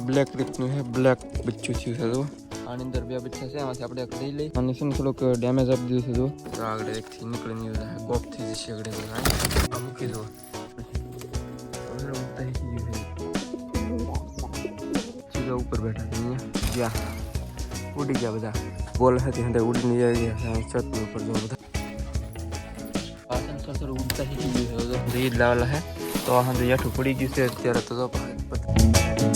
Black રીતનું છે black બચ્ચું થયું છે તો આની અંદર બે બચ્ચા છે એમાંથી આપણે એક લઈ લઈ અને છે ને થોડુંક ડેમેજ આપી દીધું છે તો તો આગળ એકથી નીકળી નહીં જાય ગોપ થઈ જશે આગળ બધું આ મૂકી દો છે સીધા ઉપર બેઠા છે અહીંયા ગયા ઉડી ગયા બધા બોલ હતી હંડે ઉડીને જાય ગયા છતની ઉપર જો બધા પાછળ સસર ઉડતા શીખી ગયું છે રીત લાવેલા હે તો હંતે હંડે પડી ગયું છે અત્યારે તો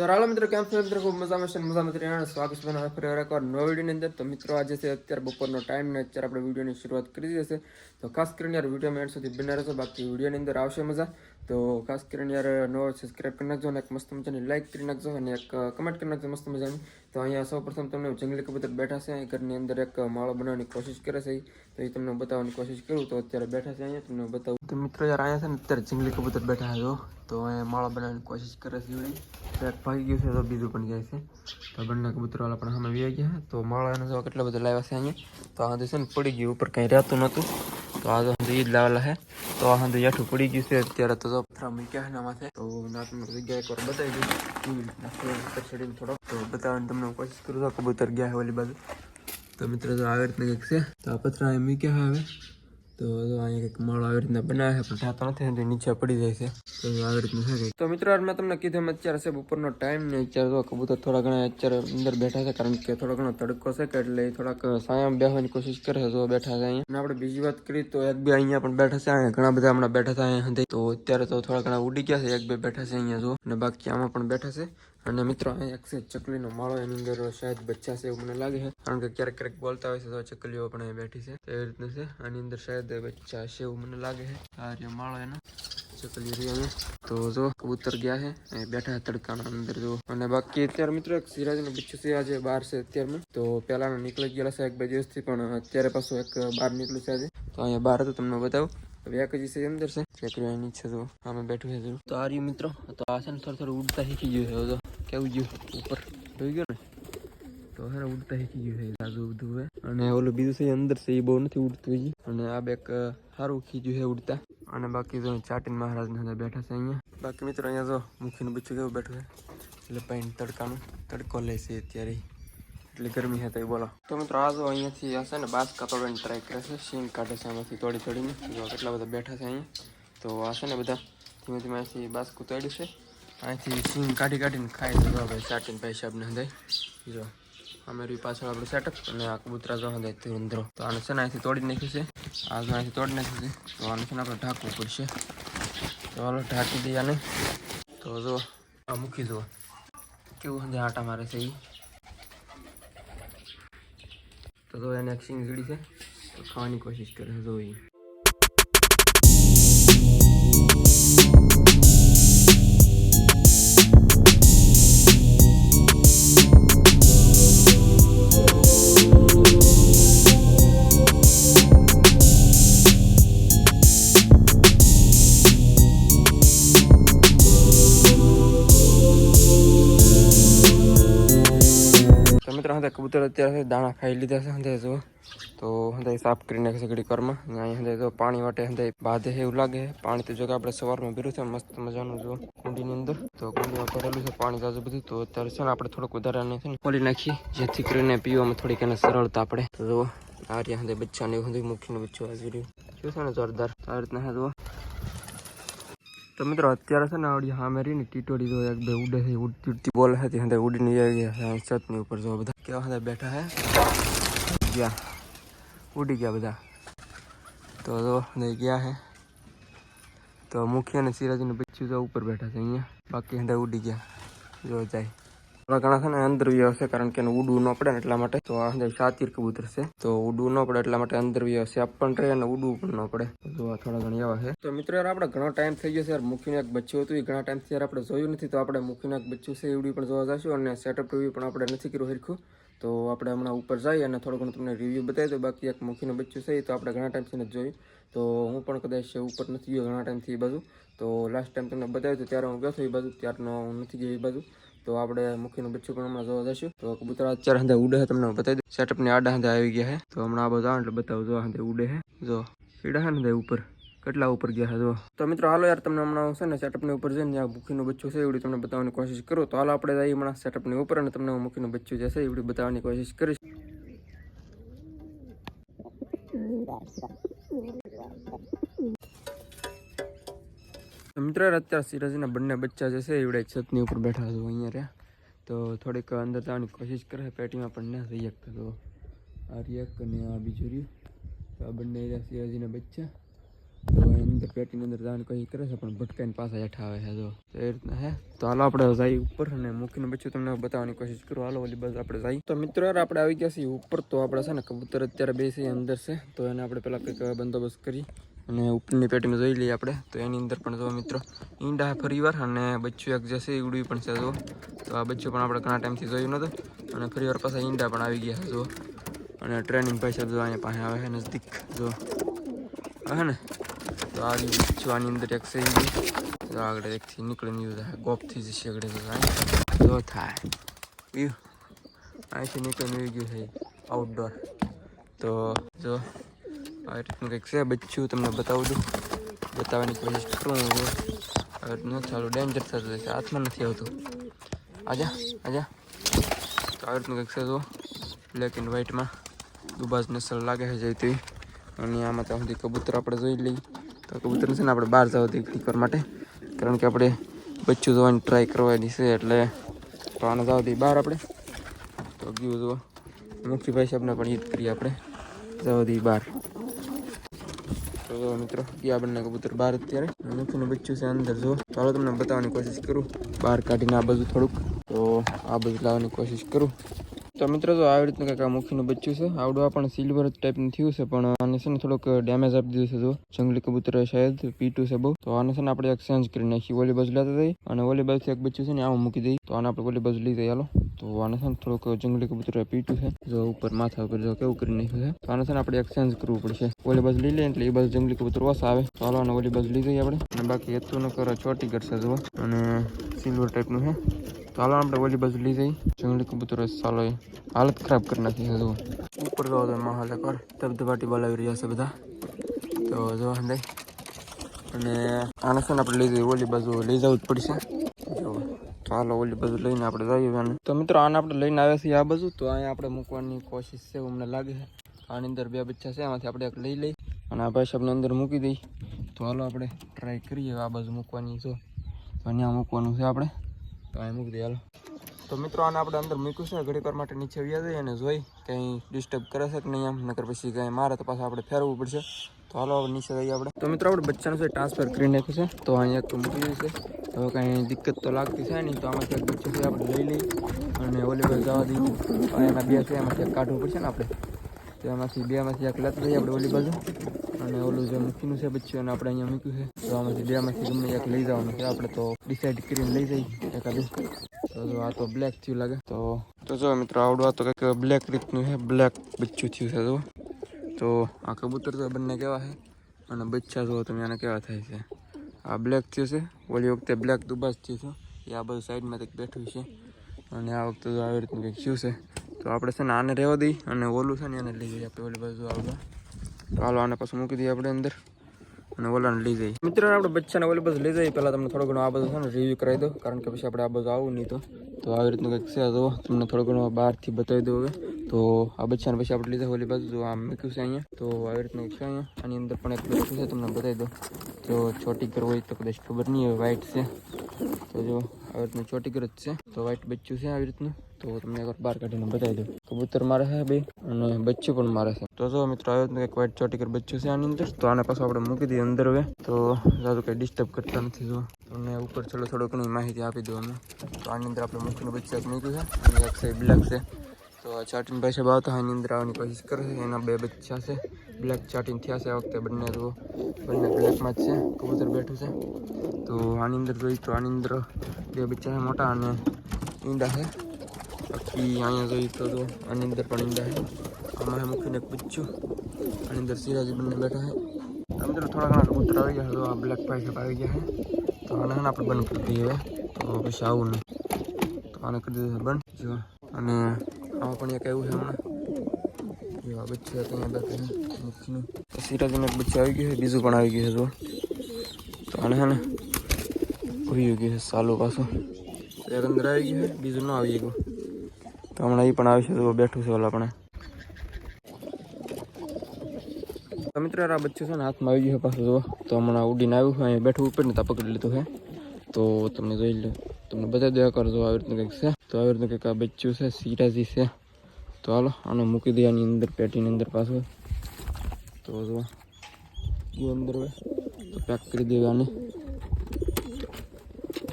તો રાલો મિત્રો, કેમ છો? મિત્રો, ખૂબ મજામાં છે મજામાં અને સ્વાગત છે ફરી વાર એકવાર નવા વિડીયોની અંદર. તો મિત્રો, આજે છે અત્યારે બપોરનો ટાઈમ ને અત્યારે આપણે વિડીયોની શરૂઆત કરી દીધી તો ખાસ કરીને યાર વીડિયો એન્ડ સુધી બિના રહેશો બાકી વિડીયોની અંદર આવશે મજા. તો ખાસ કરીને યાર નવો સબસ્ક્રાઈબ કરી નાખજો અને એક મસ્ત મજાની લાઇક કરી નાખજો અને એક કમેન્ટ કરી નાખજો મસ્ત મજાની. તો અહીંયા સૌ પ્રથમ તમને જંગલી કબૂતર બેઠા છે. ઘરની અંદર એક માળો બનાવવાની કોશિશ કરે છે. તો એ તમને બતાવવાની કોશિશ કરું. તો અત્યારે બેઠા છે અહીંયા, તમને બતાવું. તો મિત્રો યાર અહીંયા છે ને અત્યારે જંગલી કબૂતર બેઠા છે તો અહીંયા માળો બનાવવાની કોશિશ કરે છે એક ભાગી ગયું છે તો બીજું પણ જાય છે. તો બંને કબૂતરવાળા પણ સામે વી ગયા. તો માળાને જો કેટલા બધા લાવ્યા છે અહીંયા? તો આ છે ને પડી ગયું, ઉપર કંઈ રહેતું નહોતું. તો આ તો ઈદ લાવેલા છે. તો આ હંધુ યાઠું પડી ગયું છે અત્યારે તો પથરા મૂક્યા છે માથે તો ના જગ્યાએ જગ્યા એકવાર બતાવી દીધું કેવી રીતના છે ઉપર ચડીને થોડોક તો બતાવવાની તમને કોશિશ કરું છું કબૂતર ગયા છે ઓલી બાજુ. તો મિત્રો તો આવી રીતના કંઈક છે. તો આ પથરા મૂક્યા હવે. તો અહીંયા કંઈક માળો આવી રીતના બનાવે છે, પણ થતો નથી ને નીચે પડી જાય છે. તો આવી રીતનું છે તો મિત્રો મેં તમને કીધું એમ અત્યારે છે બપોરનો ટાઈમ ને અત્યારે તો કબૂતર થોડા ઘણા અત્યારે અંદર બેઠા છે, કારણ કે થોડો ઘણો તડકો છે કે એટલે થોડાક સાયામાં બેસવાની કોશિશ કરે છે, જો બેઠા છે અહીંયા. અને આપણે બીજી વાત કરીએ તો એક બે અહીંયા પણ બેઠા છે, અહીંયા ઘણા બધા હમણાં બેઠા છે અહીંયા તો અત્યારે તો થોડા ઘણા ઉડી ગયા છે, એક બે બેઠા છે અહીંયા, જો. અને બાકી આમાં પણ બેઠા છે. અને મિત્રો, અહીં એક ચકલીનો માળો, એની અંદર શાયદ બચ્ચા છે એવું મને લાગે છે. કારણ કે ક્યારેક ક્યારેક બોલતા હોય છે તો ચકલીઓ પણ બેઠી છે. એ રીતનું છે. આની અંદર શાયદ બચ્ચા છે એવું મને લાગે છે. આ જે માળો એનો. ચકલી રહી અમે તો જો, કબૂતર ગયા છે. એ બેઠા તડકાના અંદર જો. અને બાકી અત્યારે મિત્રો, એક સિરાજનું બચ્ચું છે. આજે બહાર છે અત્યારમાં. તો પહેલાના નીકળી ગયેલા છે એક બે દિવસથી, પણ અત્યારે પાછું એક બહાર નીકળ્યું છે આજે. તો અહીંયા બહાર હતું, તમને બતાવું. હવે એક હજી છે અંદર છે. અહીં નીચે તો આમાં બેઠું છે તો આ રહ્યું મિત્રો. તો આ છે ને થોડું થોડું ઉડતા શીખી ગયું છે. તો કેવું ગયું? ઉપર. જોઈ ગયો ને? તો હે ઉડતા શીખી ગયું છે સાજુ બધું હવે. અને ઓલું બીજું છે અંદર છે, એ બહુ નથી ઉડતું હજી. અને આ બેક સારું ખીજ્યું છે ઉડતા. અને બાકી જો ચાટીન મહારાજ ને બેઠા છે અહીંયા. બાકી મિત્રો અહીંયા જો મુખીનું બચ્ચું કેવું બેઠું છે? એટલે પાણી તડકાનું તડકો લે છે અત્યારે. એટલે ગરમી છે તો બોલો. તો મિત્રો આ જો અહીંયાથી હશે ને બાસ કાતોડવાની ટ્રાય કરે છે. સીંગ કાઢે છે આમાંથી તોડી તોડીને કેટલા બધા બેઠા છે અહીંયા. તો આ છે ને બધા ધીમે ધીમે અહીંથી બાસ્કું કુતાડ્યું છે. અહીંથી સીંગ કાઢી કાઢીને ખાઈ તો ભાઈ ચાટીને ભાઈ સાહેબને હંધાય જો અમે રહી પાછળ આપણે સેટઅપ અને આ કબૂતરા જો હંધાય ધીરો તો આને છે ને અહીંથી તોડી નાખ્યું છે. અહીંથી તોડી નાખ્યું છે. તો આને છે ને આપણે ઢાંકવું પડશે. તો હાલો ઢાંકી દઈએ આને. તો જો, આ મૂકી દો કેવું હંધે આટા મારે છે એ તો જો એને એક સિંગ જડી છે. તો ખાવાની કોશિશ કરે, જો એ તો મિત્રો હંધે કબૂતર અત્યારે દાણા ખાઈ લીધા છે હંધાય જો. તો હંધાય સાફ કરી નાખે છે ઘડી કરમાં અહીંયા હંધાય જો પાણી માટે હંધાય બાંધે એવું લાગે પાણી તો જો આપણે સવારમાં ભીરું છે મસ્ત મજાનું જો કુંડીની અંદર. તો કુંડીમાં ભરેલું છે પાણી તાજું બધું. તો અત્યારે છે ને આપણે થોડુંક વધારે છે ને ખોલી નાખીએ, જેથી કરીને પીવામાં થોડીક એને સરળતા આપણે તો જો આ રહ્યા હંધાય બચ્ચાને એવું હંધાય મૂકીને બચ્ચું આવી રહ્યું છે ને જોરદાર. આ રીતના હા તો મિત્રો, અત્યારે છે ને આવડી સામે રહી ને ટીટોડી જો એક બે ઉડે છે ઉડતી ઉડતી બોલે છે ત્યાં ઉડીને આવી ગયા છે છતની ઉપર જો બધા. કેવા હતા બેઠા હે? ગયા. ઉડી ગયા બધા. તો જો ગયા હે. તો મુખી અને સિરાજનું બચ્ચું તો ઉપર બેઠા છે, અહીંયા. બાકી હંડા ઉડી ગયા. જો જાય. થોડા ઘણા છે ને અંદર વ્યવ છે, કારણ કે ઉડવું ન પડે ને એટલા માટે. તો આ સાતીર કબૂતર છે. તો ઉડવું ન પડે એટલા માટે અંદર વ્યવ છે પણ રહે અને ઉડવું પણ ન પડે. તો આ થોડા ઘણા એવા છે. તો મિત્રો યાર આપણે ઘણો ટાઈમ થઈ ગયો છે. યાર મુખીનું એક બચ્ચું હતું. એ ઘણા ટાઈમથી યાર આપણે જોયું નથી. તો આપણે મુખીનું એક બચ્ચું છે એવડી પણ જોવા જશું અને સેટઅપ રિવ્યુ પણ આપણે નથી કર્યું હરખું. તો આપણે હમણાં ઉપર જઈએ અને થોડું ઘણું તમને રિવ્યૂ બતાવી દો બાકી એક મુખ્યનું બચ્ચું છે તો આપણે ઘણા ટાઈમથી નથી જોયું. તો હું પણ કદાચ ઉપર નથી ગયો ઘણા ટાઈમથી એ બાજુ. તો લાસ્ટ ટાઈમ તમને બતાવ્યું હતું, ત્યારે હું ગયો છું એ બાજુ. ત્યારનો હું નથી ગયો એ બાજુ. તો આપણે મુખીનું બચ્ચું પણ હમણાં જોવા જશું તો કબૂતર અત્યારે હંધે ઉડે તમને બતાવી દઉં. સેટઅપની આડા હંધે આવી ગયા છે. તો હમણાં આ બધા એટલે બતાવું, જો હંધે ઉડે છે. જો ઈડા છે ને ઉપર. કેટલા ઉપર ગયા જો. તો મિત્રો, હાલો યાર, તમને હમણાં છે ને સેટઅપની ઉપર જઈને જ્યાં ભૂખીનું બચ્ચું છે, એવડી તમને બતાવવાની કોશિશ કરું. તો હાલો આપણે જઈએ હમણાં સેટઅપની ઉપર અને તમને હું મૂકીનું બચ્ચું જે છે, એવડી બતાવવાની કોશિશ કરીશ. મિત્રો અત્યારે સિરાજના બંને બચ્ચા જે છે, એવડે છતની ઉપર બેઠા છો અહીંયા રહ્યા. તો થોડીક અંદર જવાની કોશિશ કરે, પેટીમાં પણ ના થઈ શકતા. તો આ રિયક અને આ બીજું રહ્યું. તો આ બંને રહ્યા સિરાજીના બચ્ચા. તો અંદર પેટીની અંદર જવાની કોશિશ કરે છે, પણ ભટકાઈને પાછા હેઠા આવે છે તો એ રીતના હે. તો હાલો આપણે જઈએ ઉપર અને મૂકીને બચ્ચું તમને બતાવવાની કોશિશ કરું. હાલો, ઓલી બસ આપણે જઈએ. તો મિત્રો આપણે આવી ગયા છીએ ઉપર. તો આપણે છે ને કબૂતર અત્યારે બેસી અંદર છે. તો એને આપણે પેલા કંઈક બંદોબસ્ત કરી અને ઉપરની પેટીમાં જોઈ લઈએ આપણે. તો એની અંદર પણ જો મિત્રો, ઈંડા ફરી વાર અને બચ્ચું એક જશે ઈવડું પણ છે જો તો આ બચ્ચું પણ આપણે ઘણા ટાઈમથી જોયું નહોતું, અને ફરી વાર પાછા ઈંડા પણ આવી ગયા જો અને ટ્રેનિંગ પૈસા જો અહીંયા પાસે આવે છે નજદીક જો હે ને? તો આ બચ્ચું, આની અંદર એક છે તો આગળ એકથી નીકળી નીકળી થાય ગોપથી જશે આગળ જો થાય. યુ અહીંથી નીકળી નીકળી ગયું છે આઉટડોર તો જો. આ રીતનું કંઈક છે બચ્ચું તમને બતાવું છું બતાવવાની કોશિશ કરું આ રીતનું સારું ડેન્જર થતું છે હાથમાં નથી આવતું આજા આજા તો આ રીતનું કંઈક છે જો બ્લેક એન્ડ વ્હાઇટમાં દુબાજ નસલ લાગે છે જઈ તેવી અને આમાં ત્યાં સુધી કબૂતર આપણે જોઈ લઈએ તો કબૂતર છે ને આપણે બહાર જવા દઈએ ક્લિકર માટે કારણ કે આપણે બચ્ચું જોવાની ટ્રાય કરવાની છે એટલે તો આને જવા દઈએ બહાર આપણે તો ગયું જુઓ મુખ્યભાઈ સાહેબને પણ ઈદ કરીએ આપણે જવા દઈએ બહાર તો મિત્રો ગયા આપણને કબૂતર બહાર અત્યારે મુખીનું બચ્ચું છે અંદર. જો, ચાલો તમને બતાવવાની કોશિશ કરું. બહાર કાઢીને આ બાજુ થોડુંક. તો આ બાજુ લાવવાની કોશિશ કરું. તો મિત્રો તો આવી રીતનું કંઈક આ મુખીનું બચ્ચું છે. આવડું પણ સિલ્વર ટાઈપનું થયું છે, પણ છે થોડુંક ડેમેજ આપી દીધું છે જંગલી કબૂતર શાયદ પીટું છે બહુ. તો આને આપણે એક્સચેન્જ કરી નાખી. વોલી બાજુ લેતા જઈએ અને વોલી બાજુથી એક બચ્ચું છે ને આમાં મૂકી દઈએ તો આને આપણે વોલી બાજુ લઈ જઈએ, હાલો. તો આને છે ને થોડુંક જંગલી કબૂતર પીટું છે. જો ઉપર માથા ઉપર જો કેવું કરી નાખ્યું છે. તો આને છે ને આપણે એક્સચેન્જ કરવું પડશે. વોલી બાજુ લઈ લઈએ એટલે એ બાજુ જંગલી કબૂતર ઓછા આવે. તો હાલો આને વોલી બાજુ લઈ આપણે. અને બાકી એતું ન કરો ચોટી કરશે જુઓ. અને સિલ્વર ટાઈપનું છે. તો હાલો આપણે ઓલી બાજુ લઈ જઈ જંગલી કબૂતરો ચાલો એ હાલત ખરાબ કરી નાખી છે ઉપર જવા તો માહોલ એકવાર ધબધબાટી બોલાવી રહ્યા છે બધા તો જો હંદાઈ અને આને છે ને આપણે લઈ જઈએ ઓલી બાજુ લઈ જવું જ પડશે જો ચાલો ઓલી બાજુ લઈને આપણે જઈએ તો મિત્રો આને આપણે લઈને આવ્યા છીએ આ બાજુ તો અહીંયા આપણે મૂકવાની કોશિશ છે એવું અમને લાગે છે આની અંદર બે બચ્ચા છે એમાંથી આપણે એક લઈ લઈ અને આ ભાઈ સાહેબને અંદર મૂકી દઈ તો હાલો આપણે ટ્રાય કરીએ આ બાજુ મૂકવાની જો અહીંયા મૂકવાનું છે આપણે તો અહીં મૂકી દઈએ હાલો. તો મિત્રો, આને આપણે અંદર મૂક્યું છે. ઘડીક વાર માટે નીચે વ્યા જઈએ અને જોઈ કંઈ ડિસ્ટર્બ કરે છે કે નહીં આમ. નકર પછી કંઈ મારે તો પાછા આપણે ફેરવવું પડશે. તો હાલો આપણે નીચે જઈએ આપણે. તો મિત્રો, આપણે બચ્ચાનું છે ટ્રાન્સફર કરી નાખ્યું છે. તો અહીંયા એક મૂકી દીધું છે. હવે કાંઈ દિક્કત તો લાગતી છે નહીં, તો આમાંથી એક બચ્ચું છે આપણે લઈ લઈ અને ઓલી બાજુ જવા દઈએ. એના બે છે, એમાંથી કાઢવું પડશે ને આપણે. તો એમાંથી બેમાંથી એક લેતા જઈએ આપણે ઓલી બાજુ. અને ઓલું જે મૂકીનું છે બચ્ચું આપણે અહીંયા મૂક્યું છે. તો આમાંથી બેમાંથી ગમે એક લઈ જવાનું છે. આપણે તો ડિસાઈડ કરીને લઈ જઈએ એકાદું. તો જો આ તો બ્લેક થયું લાગે. તો તો જો મિત્રો, આવડું આ તો કંઈક બ્લેક રીતનું છે. બ્લેક બચ્ચું થયું છે, જો. તો આ કબૂતર તો બંને કેવા છે? અને બચ્ચા જુઓ તમે આને કેવા થાય છે. આ બ્લેક થયું છે. ઓલી વખતે બ્લેક દુબાસ થયું છે. એ આ બધું સાઈડમાં કંઈક બેઠું છે. અને આ વખતે આવી રીતનું કંઈક થયું છે. તો આપણે છે ને આને રહેવા દઈ અને ઓલું છે ને એને લઈ જઈએ. આપણે ઓલી બાજુ આવડું હાલો આને પછી મૂકી દઈએ આપણે અંદર અને ઓલાને લઈ જઈએ. મિત્રો, આપણે બચ્ચાને ઓલી બસ લઈ જઈએ. પહેલાં તમને થોડો ઘણો આ બધું છે ને રિવ્યૂ કરાવી દો કારણ કે પછી આપણે આ બધું આવું નહીં તો. તો આવી રીતનું કંઈક છે તો તમને થોડો ઘણો બહારથી બતાવી દઉં હવે. તો આ બચ્ચાને પછી આપણે લીધા ઓલી બાજુ. જો આમ મૂક્યું છે અહીંયા. તો આવી રીતનું છે અહીંયા. આની અંદર પણ એક બચ્ચું છે, તમને બતાવી દો જો ચોટી કર હોય તો કદાચ ખબર નહીં હોય વ્હાઇટ છે. તો જો, આવી રીતનું ચોટીકર જ છે. તો વ્હાઇટ બચ્ચું છે, આવી રીતનું. તો તમને એકવાર બહાર કાઢીને બતાવી દઉં. કબૂતર મારે છે બે અને બચ્ચું પણ મારે છે. તો જો મિત્રો આવ્યો કંઈક એક ચોટી ચોટીકર બચ્ચું છે આની અંદર. તો આને પાછું આપણે મૂકી દઈએ અંદર હવે. તો જાજુ કંઈ ડિસ્ટર્બ કરતા નથી જો. તમને ઉપર ચલો થોડો ઘણી માહિતી આપી દઉં અમે. તો આની અંદર આપણે મૂકીને બચ્ચું એક મૂક્યું છે. અને એક છે બ્લેક છે. તો ચાટીન ભાઈ સાહેબ આવતા હોય અંદર આવવાની કોશિશ કરે છે. એના બે બચ્ચા છે. બ્લેક ચાટીન થયા છે આ વખતે બંને તો. બંને બ્લેકમાં જ છે. કબૂતર બેઠું છે. તો આની અંદર જોઈ તો આની અંદર બે બચ્ચા છે મોટા અને ઈંડા છે. બાકી અહીંયા જોઈ તો જો આની અંદર પણ ઈંડા છે. આમાં મૂકીને પૂછ્યું આની અંદર સિરાજી બંને બેઠા છે. અંદર થોડા ઘણા કબૂતર આવી ગયા છે. તો આ બ્લેક ભાઈ આવી ગયા છે. તો આને છે આપણે બંધ કરી દઈએ તો પછી આવું નહીં તો આને કરી દીધું બંધ. જો, અને આમાં પણ એક એવું છે હમણાં. જો, આ બચ્ચું અહીંયા બેઠું છે, મુખનું. સિરાજને એક બચ્ચી આવી ગયું છે, બીજું પણ આવી ગયું છે, જો. તો આને હે ને ઊભી ગયું છે, સાલું પાછું. અંદર આવી ગયું છે, બીજું ન આવી ગયું. તો હમણાં એ પણ આવશે તો બેઠું છે ઓલા પણ. તો મિત્રો આ બચ્ચું છે ને હાથમાં આવી ગયું છે પાછું જોવા તો હમણાં ઉડીને આવ્યું છે, અહીંયા બેઠું ઉપર ને ત્યાં પકડી લીધું છે. તો તમને જોઈ લો, તમને બધા દયા કરજો આવી રીતનું કંઈક છે. તો આવી રીતનું કંઈક આ બચ્ચું છે, સિરાજી છે. તો હાલો, આને મૂકી દે આની અંદર, પેટીની અંદર પાછું. તો જોવા એ અંદર તો પેક કરી દેવાની.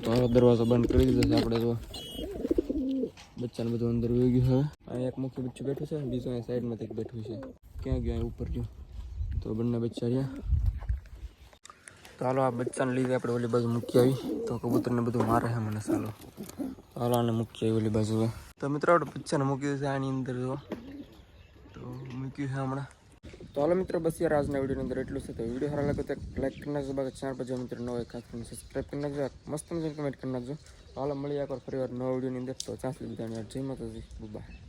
તો દરવાજો બંધ કરી દીધો છે આપણે, જો. બચ્ચાને બધું અંદર વહી ગયું હવે અહીંયા એક મુખ્ય બચ્ચું બેઠું છે બીજું અહીંયા સાઈડમાં કંઈક બેઠું છે. ક્યાં ગયા ઉપર ગયું? તો બંને બચ્ચા રહ્યા. તો હાલો, આ બચ્ચાને લીધે આપણે ઓલી બાજુ મૂકી આવી. તો કબૂતરને બધું મારે છે મને સાલો. હાલો, આને મૂકી આવી ઓલી બાજુ. તો મિત્રો, આપણે બચ્ચાને મૂકી દીધું છે આની અંદર જો તો મૂક્યું છે હમણાં. તો હાલો મિત્રો, બસ યાર, આજના વિડીયોની અંદર એટલું છે. તો વીડિયો સારા લાગે તો લાઈક કરી નાખજો, બાકી ચેનલ પર જો મિત્રો ન હોય, ખાસ કરીને સબસ્ક્રાઈબ કરી નાખજો. મસ્ત મજાની કમેન્ટ કરી નાખજો. હાલો એકવાર ફરી વાર નવા વિડીયોની અંદર. તો ચાંસ બધાને જય માતાજી. બાય